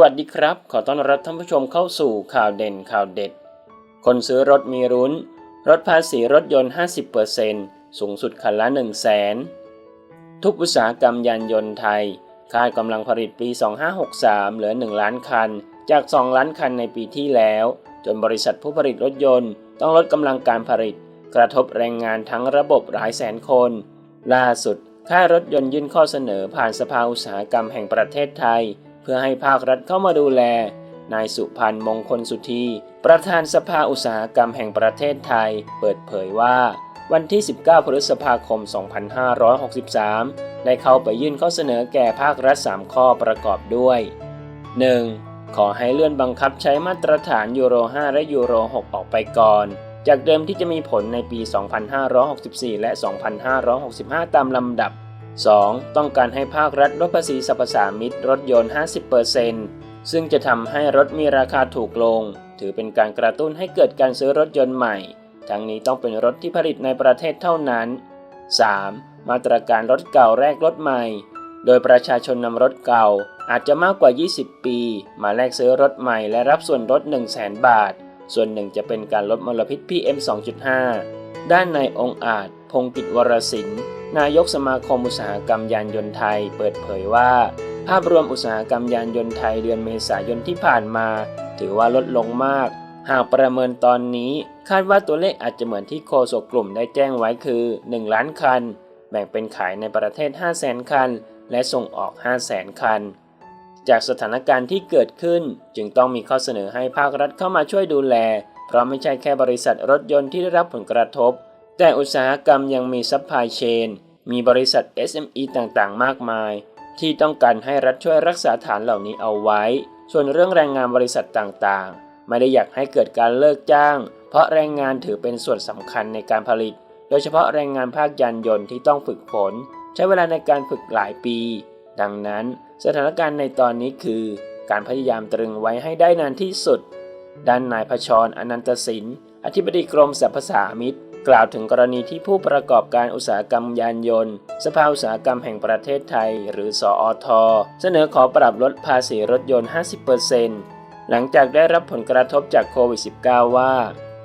วัสดีครับ ขอต้อนรับท่านผู้ชมเข้าสู่ข่าวเด่นข่าวเด็ด คนซื้อรถมีรุ้นลดภาษีรถยนต์ 50%สูงสุดคันละ 1 0 0 0 0แสนทุกอุตสาหกรรมยานยนต์ไทย คาดกำลังผลิตปี 2563 เหลือ 1 ล้านคัน จาก 2 ล้านคันในปีที่แล้ว จนบริษัทผู้ผลิตรถยนต์ ต้องลดกำลังการผลิต กระทบแรงงานทั้งระบบหลายแสนคน ล่าสุด ค่ายรถยนต์ยื่นข้อเสนอผ่านสภาอุตสาหกรรมแห่งประเทศไทย เพื่อให้ภาครัฐเข้ามาดูแล นายสุพันธ์มงคลสุธีประธานสภาอุตสาหกรรมแห่งประเทศไทย เปิดเผยว่า วันที่ 19 พฤษภาคม 2563 ได้เข้าไปยื่นข้อเสนอแก่ภาครัฐ 3 ข้อประกอบด้วย 1. ขอให้เลื่อนบังคับใช้มาตรฐานยูโร 5 และยูโร 6 ออกไปก่อน จากเดิมที่จะมีผลในปี 2564 และ 2565 ตามลำดับ 2. ต้องการให้ภาครัฐลดภาษีสรรพสามิตรถยนต์ 50%ซึ่งจะทำให้รถมีราคาถูกลง ถือเป็นการกระตุ้นให้เกิดการซื้อรถยนต์ใหม่ ทั้งนี้ต้องเป็นรถที่ผลิตในประเทศเท่านั้น 3. มาตรการรถเก่าแรกรถใหม่ โดยประชาชนนำรถเก่าอาจจะมากกว่า 20 ปี มาแลกซื้อรถใหม่และรับส่วนลด 1 0 0 0 0แบาท ส่วนหนึ่งจะเป็นการลดมลพิษ PM 2.5 ด้านในองค์อาจ พงกิจวรศิลป์นายกสมาคมอุตสาหกรรมยานยนต์ไทย เปิดเผยว่า ภาพรวมอุตสาหกรรมยานยนต์ไทยเดือนเมษายนที่ผ่านมา ถือว่าลดลงมาก หากประเมินตอนนี้ คาดว่าตัวเลขอาจจะเหมือนที่โคศกกลุ่มได้แจ้งไว้คือ 1 ล้านคัน แบ่งเป็นขายในประเทศ 5 0 0 0 0 0 คัน และส่งออก 5 0 0 0 0 0 คัน จากสถานการณ์ที่เกิดขึ้น จึงต้องมีข้อเสนอให้ภาครัฐเข้ามาช่วยดูแล เพราะไม่ใช่แค่บริษัทรถยนต์ที่ได้รับผลกระทบ แต่อุตสาหกรรมยังมีซัพพลายเชน มีบริษัท SME ต่างๆ มากมาย ที่ต้องการให้รัฐช่วยรักษาฐานเหล่านี้เอาไว้ ส่วนเรื่องแรงงานบริษัทต่างๆ ไม่ได้อยากให้เกิดการเลิกจ้าง เพราะแรงงานถือเป็นส่วนสำคัญในการผลิต โดยเฉพาะแรงงานภาคยานยนต์ที่ต้องฝึกฝนใช้เวลาในการฝึกหลายปี ดังนั้นสถานการณ์ในตอนนี้คือ การพยายามตรึงไว้ให้ได้นานที่สุด ด้านนายพชรอนันตสินอธิบดีกรมสรรพสามิต กล่าวถึงกรณีที่ผู้ประกอบการอุตสาหกรรมยานยนต์ สภาอุตสาหกรรมแห่งประเทศไทย หรือสออทเสนอขอปรับลดภาษีรถยนต์ 50%หลังจากได้รับผลกระทบจากโควิด -19 ว่า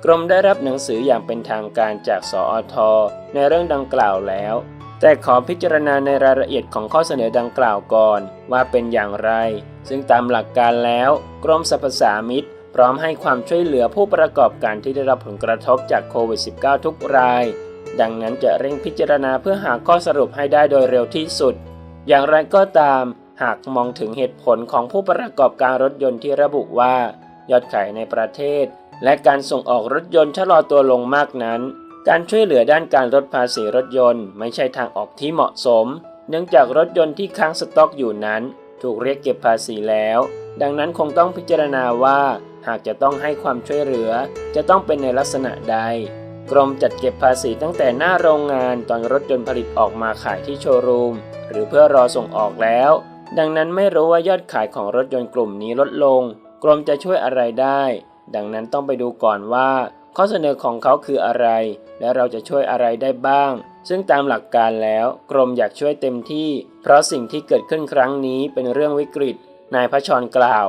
กรมได้รับหนังสืออย่างเป็นทางการจากสออทในเรื่องดังกล่าวแล้ว แต่ขอพิจารณาในรายละเอียดของข้อเสนอดังกล่าวก่อน ว่าเป็นอย่างไร ซึ่งตามหลักการแล้ว กรมสรรพสามิต พร้อมให้ความช่วยเหลือผู้ประกอบการที่ได้รับผลกระทบจากโควิด -19 ทุกราย ดังนั้นจะเร่งพิจารณาเพื่อหาข้อสรุปให้ได้โดยเร็วที่สุด อย่างไรก็ตาม หากมองถึงเหตุผลของผู้ประกอบการรถยนต์ที่ระบุว่า ยอดขายในประเทศ และการส่งออกรถยนต์ชะลอตัวลงมากนั้น การช่วยเหลือด้านการลดภาษีรถยนต์ ไม่ใช่ทางออกที่เหมาะสม เนื่องจากรถยนต์ที่ค้างสต็อกอยู่นั้น ถูกเรียกเก็บภาษีแล้ว ดังนั้นคงต้องพิจารณาว่า หากจะต้องให้ความช่วยเหลือ จะต้องเป็นในลักษณะใด กรมจัดเก็บภาษีตั้งแต่หน้าโรงงานตอนรถยนต์ผลิตออกมาขายที่โชว์รูม หรือเพื่อรอส่งออกแล้ว ดังนั้นไม่รู้ว่ายอดขายของรถยนต์กลุ่มนี้ลดลง กรมจะช่วยอะไรได้ ดังนั้นต้องไปดูก่อนว่า ข้อเสนอของเขาคืออะไร และเราจะช่วยอะไรได้บ้าง ซึ่งตามหลักการแล้วกรมอยากช่วยเต็มที่ เพราะสิ่งที่เกิดขึ้นครั้งนี้เป็นเรื่องวิกฤต นายพระชรกล่าว